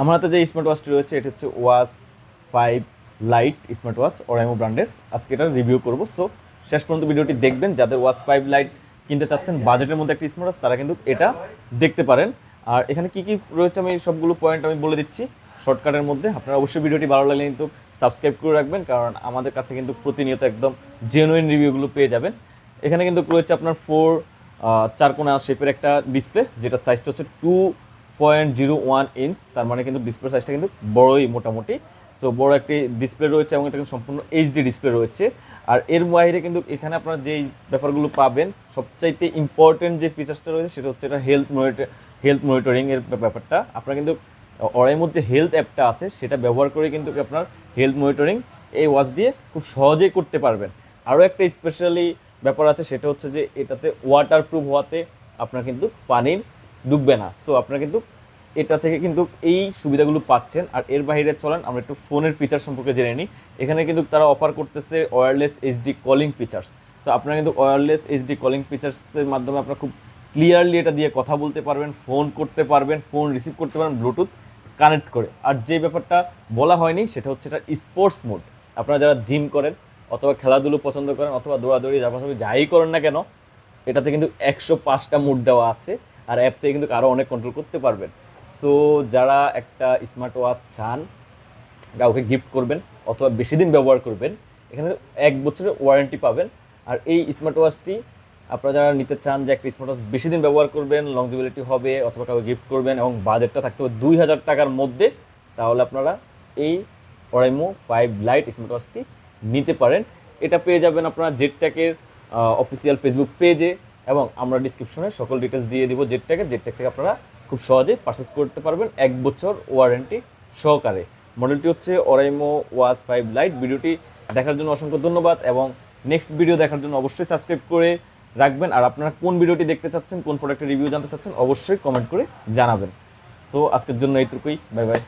আমার হাতে যে স্মার্ট ওয়াচটি রয়েছে, এটা হচ্ছে watch five lite smart watch Oraimo ব্র্যান্ডের আজকে এটা রিভিউ করব। সো শেষ পর্যন্ত ভিডিওটি দেখবেন। যাদের ওয়াচ ফাইভ লাইট কিনতে চাচ্ছেন বাজেটের মধ্যে একটা স্মার্ট ওয়াচ তারা কিন্তু এটা দেখতে পারেন। আর এখানে কি কি রয়েছে আমি সবগুলো পয়েন্ট আমি বলে দিচ্ছি। শর্টকাটের মধ্যে। আপনারা অবশ্যই ভিডিওটি ভালো লাগলে কিন্তু সাবস্ক্রাইব করে রাখবেন, কারণ আমাদের কাছে কিন্তু প্রতিনিয়ত একদম জেনুইন রিভিউগুলো পেয়ে যাবেন। এখানে কিন্তু রয়েছে আপনার ফোর চারকোনা শেপের একটা ডিসপ্লে যেটা সাইজটা হচ্ছে two point zero one inch তার মানে কিন্তু ডিসপ্লে সাইজটা কিন্তু বড়ই মোটামুটি। সো বড় একটি ডিসপ্লে রয়েছে এবং এটা কিন্তু সম্পূর্ণ এইচডি ডিসপ্লে রয়েছে। আর এর বাইরে কিন্তু এখানে আপনারা যেই ব্যাপারগুলো পাবেন, সবচাইতে ইম্পর্টেন্ট যে ফিচার্সটা রয়েছে, সেটা হচ্ছে এটা হেলথ মনিটর হেলথ মনিটরিং এর ব্যাপারটা। আপনারা কিন্তু অরাইমোর যে হেলথ অ্যাপটা আছে, সেটা ব্যবহার করে কিন্তু আপনার হেলথ মনিটরিং এই ওয়াচ দিয়ে খুব সহজেই করতে পারবেন। আরও একটা স্পেশালি ব্যাপার আছে, সেটা হচ্ছে যে এটাতে ওয়াটার প্রুফ হওয়াতে আপনার কিন্তু পানির ডুববে না। সো আপনার কিন্তু এটা থেকে কিন্তু এই সুবিধাগুলো পাচ্ছেন। আর এর বাইরে চলেন, আমরা একটু ফোনের ফিচার সম্পর্কে জেনে নিই। এখানে কিন্তু তারা অফার করতেছে wireless HD calling features so আপনারা কিন্তু ওয়্যারলেস এইচডি কলিং ফিচার্সের মাধ্যমে আপনারা খুব ক্লিয়ারলি এটা দিয়ে কথা বলতে পারবেন ফোন করতে পারবেন ফোন রিসিভ করতে পারবেন ব্লুটুথ কানেক্ট করে। আর যে ব্যাপারটা বলা হয়নি, সেটা হচ্ছে এটা স্পোর্টস মোড আপনারা যারা জিম করেন অথবা খেলাধুলো পছন্দ করেন অথবা দৌড়াদৌড়ি যাবাসাবি যাই করেন না কেন, এটাতে কিন্তু একশো পাঁচটা মুড দেওয়া আছে। আর অ্যাপ থেকে কিন্তু আরও অনেক কন্ট্রোল করতে পারবেন। সো যারা একটা স্মার্ট ওয়াচ চান, কাউকে গিফট করবেন অথবা বেশি দিন ব্যবহার করবেন, এখানে এক বছরের ওয়ারেন্টি পাবেন। আর এই স্মার্ট ওয়াচটি আপনারা যারা নিতে চান যে একটা স্মার্ট ওয়াচ বেশি দিন ব্যবহার করবেন লংজিবিলিটি হবে অথবা কাউকে গিফট করবেন এবং বাজেটটা থাকতে হবে দুই হাজার টাকার মধ্যে, তাহলে আপনারা এই অরাইমো ফাইভ লাইট স্মার্ট ওয়াচটি নিতে পারেন। এটা পেয়ে যাবেন আপনারা জেটট্যাকের অফিসিয়াল ফেসবুক পেজে এবং আমরা ডিসক্রিপশনে সকল ডিটেলস দিয়ে দিব জেটট্যাকের জেটট্যাক থেকে আপনারা খুব সহজে পারচেস করতে পারবেন এক বছর ওয়ারেন্টি সহকারে। মডেলটি হচ্ছে ওরাইমো ওয়াজ ফাইভ লাইট ভিডিওটি দেখার জন্য অসংখ্য ধন্যবাদ এবং নেক্সট ভিডিও দেখার জন্য অবশ্যই সাবস্ক্রাইব করে রাখবেন। আর আপনারা কোন ভিডিওটি দেখতে চাচ্ছেন, কোন প্রোডাক্টের রিভিউ জানতে চাচ্ছেন, অবশ্যই কমেন্ট করে জানাবেন। তো আজকের জন্য এইটুকুই। Bye bye